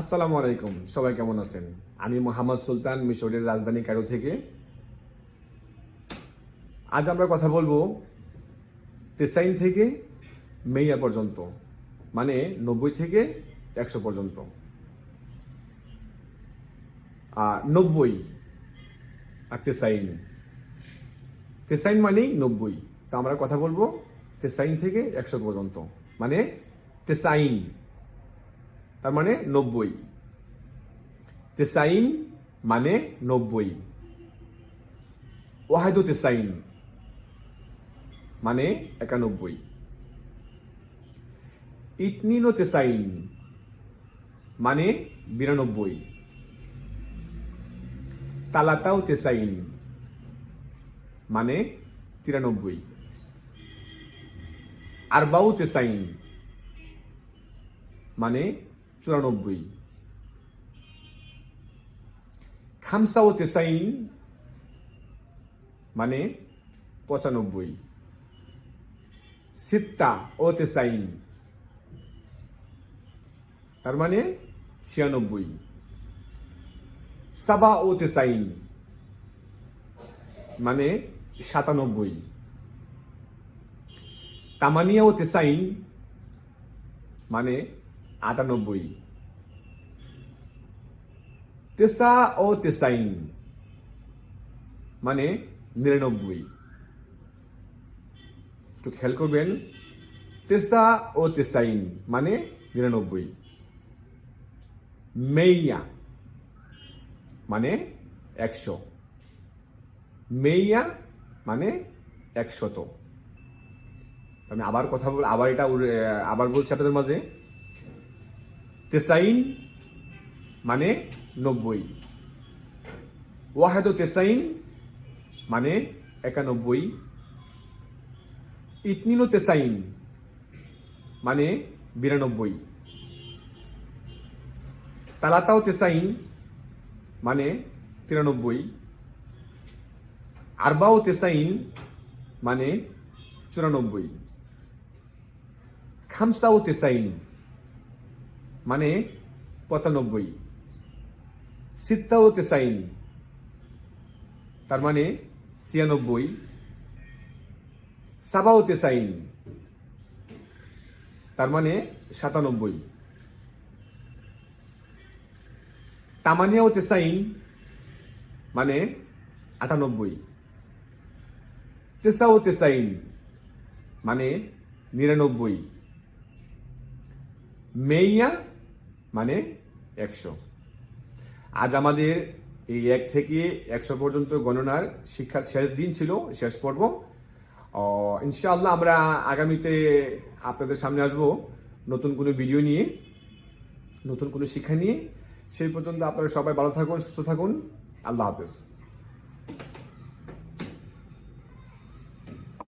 আসসালামু আলাইকুম, সবাই কেমন আছেন? আমি মোহাম্মদ সুলতান, মিশরের রাজধানী কারও থেকে। আজ আমরা কথা বলব তেসাইন থেকে মেইয়া পর্যন্ত মানে নব্বই থেকে একশো পর্যন্ত। আর নব্বই আর তেসাইন। তেসাইন মানেই নব্বই, তো আমরা কথা বলব তেসাইন থেকে একশো পর্যন্ত মানে তেসাইন। তার মানে নব্বই। তেসাইন মানে নব্বই। ওয়াহেদু তেসাইন মানে একানব্বই। ইতনিনো তেসাইন মানে বিরানব্বই। তালাতাও তেসাইন মানে তিরানব্বই। আরবাউ তেসাইন মানে চুরানব্বই। খামসা ও তেসাইন মানে পঁচানব্বই। সিত্তা ও তেসাইন তার মানে ছিয়ানব্বই। সাবা ও তেসাইন মানে সাতানব্বই। তামানিয়া ও তেসাইন মানে আটানব্বই। তেসা ও তেসাইন মানে নিরানব্বই। একটু খেয়াল করবেন, তেসা ও তেসাইন মানে নিরানব্বই। মেইয়া মানে একশো। মেইয়া মানে একশত। আমি আবার কথা বল, আবার এটা আবার বলছি আপনাদের মাঝে। তেসাইন মানে নব্বই। ওয়াহেদ তেসাইন মানে একানব্বই। ইতনিনো তেসাইন মানে বিরানব্বই। তালাতাও তেসাইন মানে তিরানব্বই। আরবাও তেসাইন মানে চুরানব্বই। খামসাও তেসাইন মানে পঁচানব্বই। সিত্তাও তেসাইন তার মানে ছিয়ানব্বই। সাবাও তেসাইন তার মানে সাতানব্বই। তামানিয়াও তেসাইন মানে আটানব্বই। তেসাও তেসাইন মানে নিরানব্বই। মেইয়া মানে একশো। আজ আমাদের এই এক থেকে একশো পর্যন্ত গণনার শিক্ষার শেষ দিন ছিল, শেষ পর্ব। ইনশাআল্লাহ আমরা আগামীতে আপনাদের সামনে আসব নতুন কোনো ভিডিও নিয়ে, নতুন কোনো শিক্ষা নিয়ে। সেই পর্যন্ত আপনারা সবাই ভালো থাকুন, সুস্থ থাকুন। আল্লাহ হাফেজ।